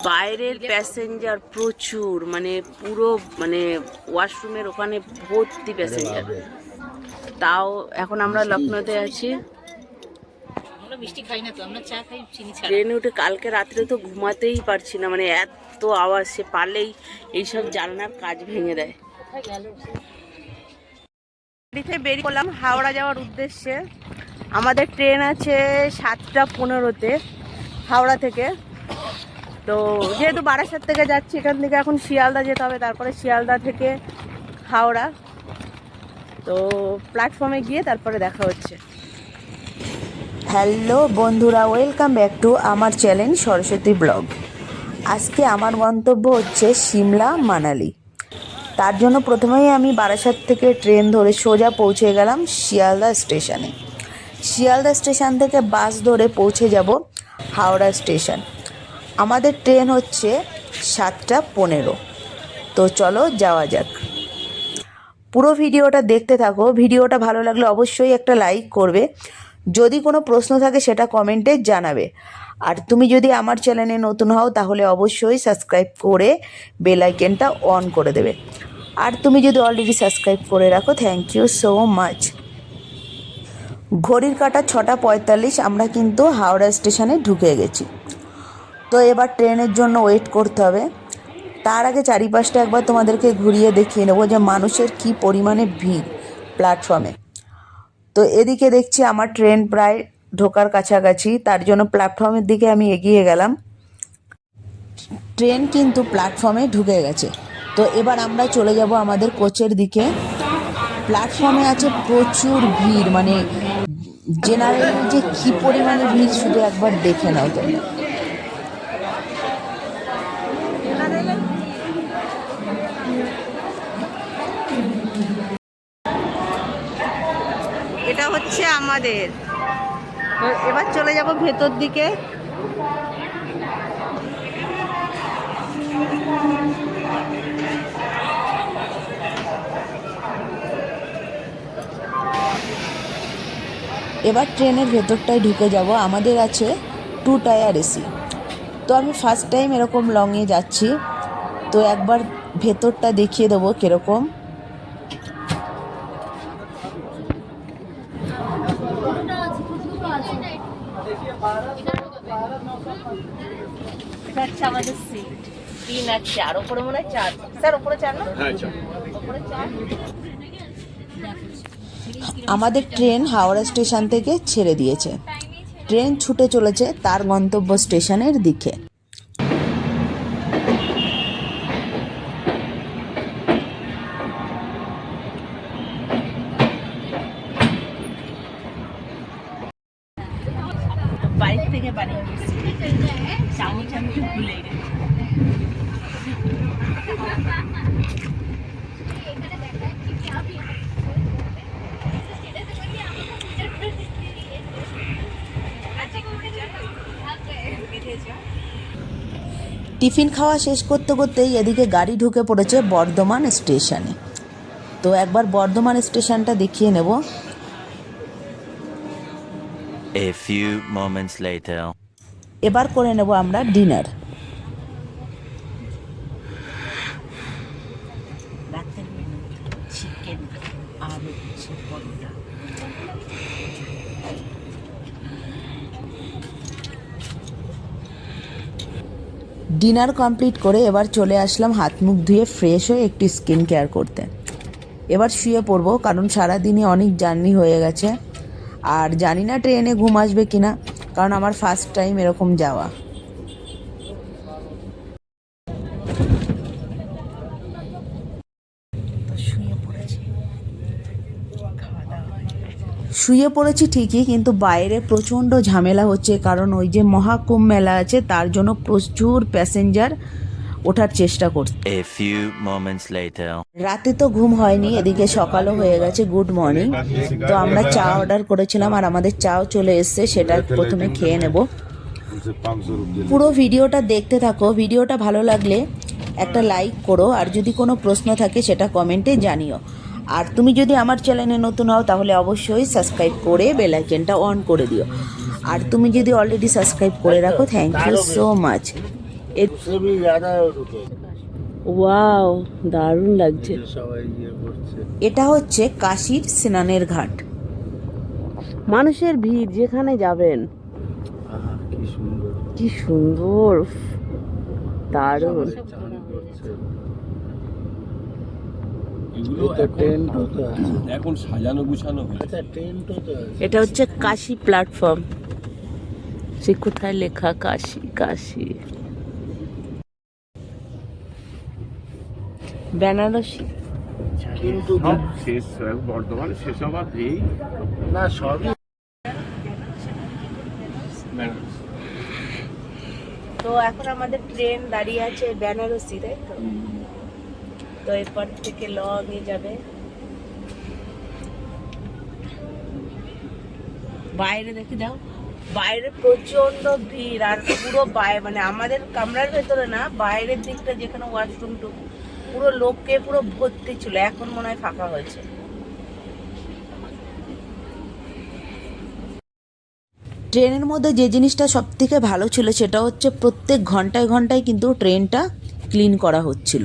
বাইরের প্যাসেঞ্জার প্রচুর মানে পুরো মানে ওয়াশরুমের ওখানে ভর্তি প্যাসেঞ্জার তাও এখন আমরা লখনৌতে আছি। আমরা মিষ্টি খাই না তো আমরা চা খাই চিনি ছাড়া। ট্রেনে উঠে কালকে রাত্রে তো ঘুমাতেই পারছি না মানে এত আওয়াজ সে পারলেই এইসব জানলার কাজ ভেঙে দেয়। বেরিয়ে হাওড়া যাওয়ার উদ্দেশ্যে। আমাদের ট্রেন আছে সাতটা পনেরোতে হাওড়া থেকে। তো যেহেতু বারাসাত থেকে যাচ্ছি এখান থেকে, এখন শিয়ালদা যেতে হবে, তারপরে শিয়ালদা থেকে হাওড়া। তো প্ল্যাটফর্মে গিয়ে তারপরে দেখা হচ্ছে। হ্যালো বন্ধুরা ওয়েলকাম ব্যাক টু আমার চ্যানেল সরস্বতী ব্লগ আজকে আমার গন্তব্য হচ্ছে সিমলা মানালি তার জন্য প্রথমেই আমি বারাসাত থেকে ট্রেন ধরে সোজা পৌঁছে গেলাম শিয়ালদা স্টেশনে। শিয়ালদা স্টেশন থেকে বাস ধরে পৌঁছে যাব হাওড়া স্টেশন। আমাদের ট্রেন হচ্ছে সাতটা পনেরো। তো চলো যাওয়া যাক। পুরো ভিডিওটা দেখতে থাকো। ভিডিওটা ভালো লাগলে অবশ্যই একটা লাইক করবে। যদি কোনো প্রশ্ন থাকে সেটা কমেন্টে জানাবে। আর তুমি যদি আমার চ্যানেলে নতুন হও তাহলে অবশ্যই সাবস্ক্রাইব করে বেল অন করে দেবে। আর তুমি যদি অলরেডি সাবস্ক্রাইব করে রাখো থ্যাংক ইউ সো মাচ ঘড়ির কাটা ছটা পঁয়তাল্লিশ, আমরা কিন্তু হাওড়া স্টেশনে ঢুকে গেছি। তো এবার ট্রেনের জন্য ওয়েট করতে হবে। তার আগে চারিপাশটা একবার তোমাদেরকে ঘুরিয়ে দেখিয়ে নেব যে মানুষের কি পরিমাণে ভিড় প্ল্যাটফর্মে তো এদিকে দেখছি আমার ট্রেন প্রায় ঢোকার কাছাকাছি, তার জন্য প্ল্যাটফর্মের দিকে আমি এগিয়ে গেলাম। ট্রেন কিন্তু প্ল্যাটফর্মে ঢুকে গেছে। তো এবার আমরা চলে যাব আমাদের কোচের দিকে। প্ল্যাটফর্মে আছে প্রচুর ভিড় মানে জেনারেল যে কী পরিমাণে ভিড় শুধু একবার দেখে নাও তোমরা। এটা হচ্ছে আমাদের। এবার চলে যাব ভেতর দিকে। এবার ট্রেনের ভেতরটায় ঢুকে যাব। আমাদের আছে টু টায়ার এসি তো আমি ফার্স্ট টাইম এরকম লংয়ে যাচ্ছি। তো একবার ভেতরটা দেখিয়ে দেবো কীরকম। আমাদের সিট তিন আর চার। ওপরে মনে হয় চার। স্যার ওপরে চার না? ওপরে চার। আমাদের ট্রেন হাওড়া স্টেশন থেকে ছেড়ে দিয়েছে। ট্রেন ছুটে চলেছে তার গন্তব্য স্টেশনের দিকে। টিফিন খাওয়া শেষ করতে করতেই এদিকে গাড়ি ঢুকে পড়েছে বর্ধমান স্টেশনে। তো একবার বর্ধমান স্টেশনটা দেখিয়ে নেব. এবার করে নেব আমরা ডিনার রাতের মেনু চিকেন আর হচ্ছে পরোটা ডিনার কমপ্লিট করে এবার চলে আসলাম হাত মুখ ধুয়ে ফ্রেশ হয়ে একটু স্কিন কেয়ার করতে। এবার শুয়ে পড়ব, কারণ সারাদিনই অনেক জার্নি হয়ে গেছে। আর জানি না ট্রেনে ঘুম আসবে কিনা, কারণ আমার ফার্স্ট টাইম এরকম যাওয়া তো শুয়ে পড়েছি খাওয়া দাওয়া হয়ে গেছে শুয়ে পড়েছি ঠিকই কিন্তু বাইরে প্রচণ্ড ঝামেলা হচ্ছে কারণ ওই যে মহাকুম্ভ মেলা আছে তার জন্য প্রচুর প্যাসেঞ্জার ওঠার চেষ্টা করছে. রাতে তো ঘুম হয়নি এদিকে সকালও হয়ে গেছে গুড মর্নিং। তো আমরা চা অর্ডার করেছিলাম আর আমাদের চাও চলে এসছে সেটা প্রথমে খেয়ে নেব। পুরো ভিডিওটা দেখতে থাকো ভিডিওটা ভালো লাগলে একটা লাইক করো আর যদি কোনো প্রশ্ন থাকে সেটা কমেন্টে জানিও। আর তুমি যদি আমার চ্যানেলে নতুন হও তাহলে অবশ্যই সাবস্ক্রাইব করে বেল আইকনটা অন করে দিও। আর তুমি যদি অলরেডি সাবস্ক্রাইব করে রাখো thank you so much wow দারুণ লাগছে। এটা হচ্ছে কাশির স্নানের ঘাট। মানুষের ভিড় যেখানে যাবেন। কি সুন্দর। দারুণ। এগুলো আছে এখন সাজানো গুছানো হয়েছে। আচ্ছা এটা হচ্ছে কাশি প্ল্যাটফর্ম সে কোথায় লেখা? কাশি কাশি। বেনারসি। কিন্তু শেষ বর্তমানে শেষ হবার এই। না সবই তো এখন আমাদের ট্রেন দাঁড়িয়ে আছে বেনারসি তাই তো? তো এরপর থেকে লং এ যাবে। বাইরে দেখে যাও বাইরে প্রচণ্ড ভিড় আর পুরো বাইরে মানে আমাদের কামরার ভেতরে না, বাইরের দিকটা যেখানে ওয়াশরুম টুক পুরো লোককে পুরো ভর্তি ছিল। এখন মনে হয় ফাঁকা হয়েছে। ট্রেনের মধ্যে যে জিনিসটা সব থেকে ভালো ছিল সেটা হচ্ছে প্রত্যেক ঘন্টায় ঘন্টায় কিন্তু ট্রেনটা ক্লিন করা হচ্ছিল।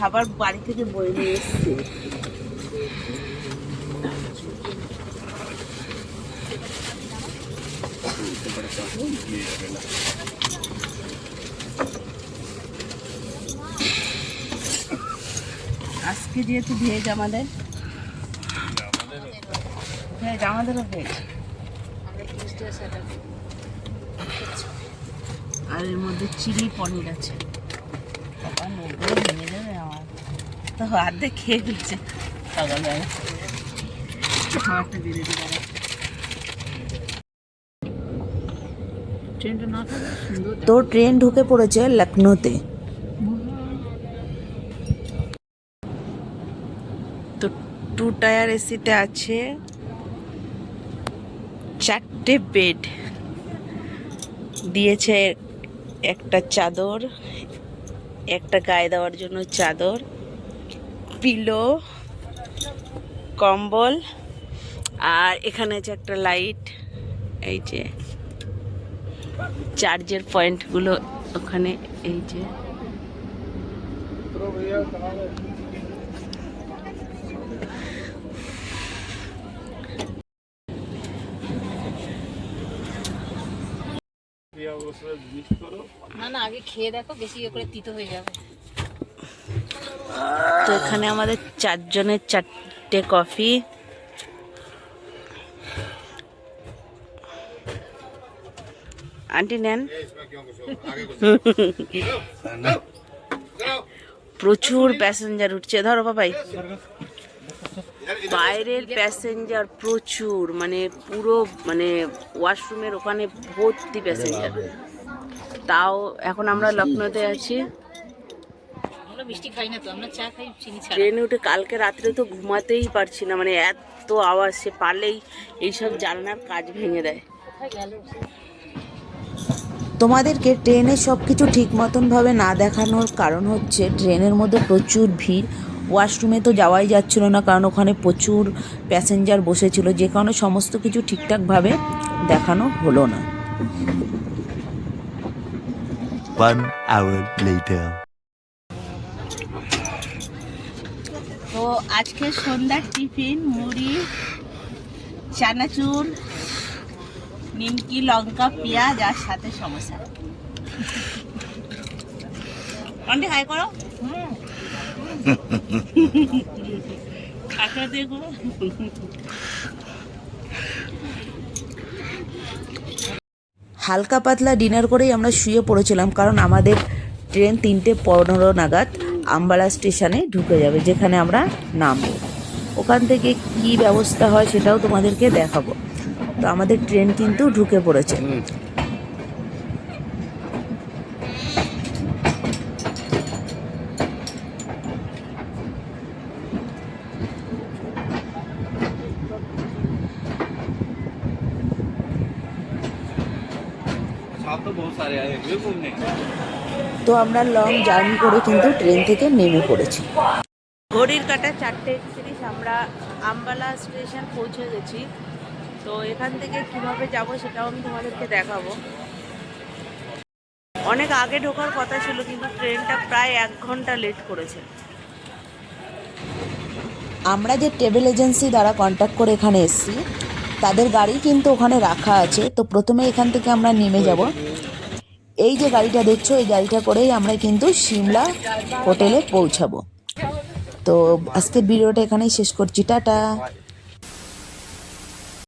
খাবার বাড়ি থেকে বয়ে নিয়ে এসছে। আজকে যেহেতু ভেজ আমাদের ভেজ আমাদেরও ভেজ। আর এর মধ্যে চিলি পনির আছে বাবা লোকগুলো ভেঙে যাবে আমার তো অর্ধেক খেয়ে ফেলছে। তো ট্রেন ঢুকে পড়েছে লখনৌতে। তো টু টায়ার এসিতে আছে। চারটে বেড দিয়েছে একটা চাদর, একটা গায়ে দেওয়ার জন্য চাদর। পিলো, কম্বল, আর এখানে আছে একটা লাইট, এই যে চার্জের পয়েন্টগুলো ওখানে, এই যে। না না, আগে খেয়ে দেখো, বেশি ইয়ে করে তিতো হয়ে যাবে। তো এখানে আমাদের চারজনের চারটে কফি। আন্টি, নেন। প্রচুর প্যাসেঞ্জার উঠছে। ধরো বাবাই। বাইরের প্যাসেঞ্জার প্রচুর মানে পুরো মানে ওয়াশরুমের ওখানে ভর্তি প্যাসেঞ্জার। তাও এখন আমরা লখনৌতে আছি। আমরা মিষ্টি খাই না তো আমরা চা খাই চিনি ছাড়া। ট্রেনে উঠে কালকে রাত্রে তো ঘুমাতেই পারছি না মানে এত আওয়াজ সে পারলেই এইসব জানলার কাজ ভেঙে দেয়। কোথায় গেল তোমাদেরকে ট্রেনে সব কিছু ঠিক মতনভাবে না দেখানোর কারণ হচ্ছে ট্রেনের মধ্যে প্রচুর ভিড়। ওয়াশরুমে তো যাওয়াই যাচ্ছিল না কারণ ওখানে প্রচুর প্যাসেঞ্জার বসেছিল যে কারণে সমস্ত কিছু ঠিকঠাকভাবে দেখানো হলো না। আজকে সন্ধ্যার টিফিন, মুড়ি, চানাচুর, নিমকি, লঙ্কা, পেঁয়াজ আর সাথে সমস্যা আন্টি হাই করো। কাঁকড়া করো হালকা পাতলা ডিনার করেই আমরা শুয়ে পড়েছিলাম, কারণ আমাদের ট্রেন তিনটে পনেরো নাগাদ। আম্বালা স্টেশনে ঢুকে যাবে যেখানে আমরা নামবো। ওখান থেকে কি ব্যবস্থা হয় সেটাও তোমাদেরকে দেখাবো। তো আমাদের ট্রেন কিন্তু ঢুকে পড়েছে। তো আমরা লং জার্নি করে কিন্তু ট্রেন থেকে নেমে পড়েছি। ঘড়ির কাটা চারটে একত্রিশ আমরা আম্বালা স্টেশন পৌঁছে গেছি। তো এখান থেকে কীভাবে যাব সেটাও আমি তোমাদেরকে দেখাবো। অনেক আগে ঢোকার কথা ছিল কিন্তু ট্রেনটা প্রায় এক ঘণ্টা লেট করেছে। আমরা যে ট্রাভেল এজেন্সি দ্বারা কন্ট্যাক্ট করে এখানে এসেছি তাদের গাড়ি কিন্তু ওখানে রাখা আছে। তো প্রথমে এখান থেকে আমরা নেমে যাব। এই যে গাড়িটা দেখছ, এই গাড়িটা করেই আমরা কিন্তু সিমলা হোটেলে পৌঁছাবো। তো আজকের ভিডিওটা এখানেই শেষ করছি। টাটা।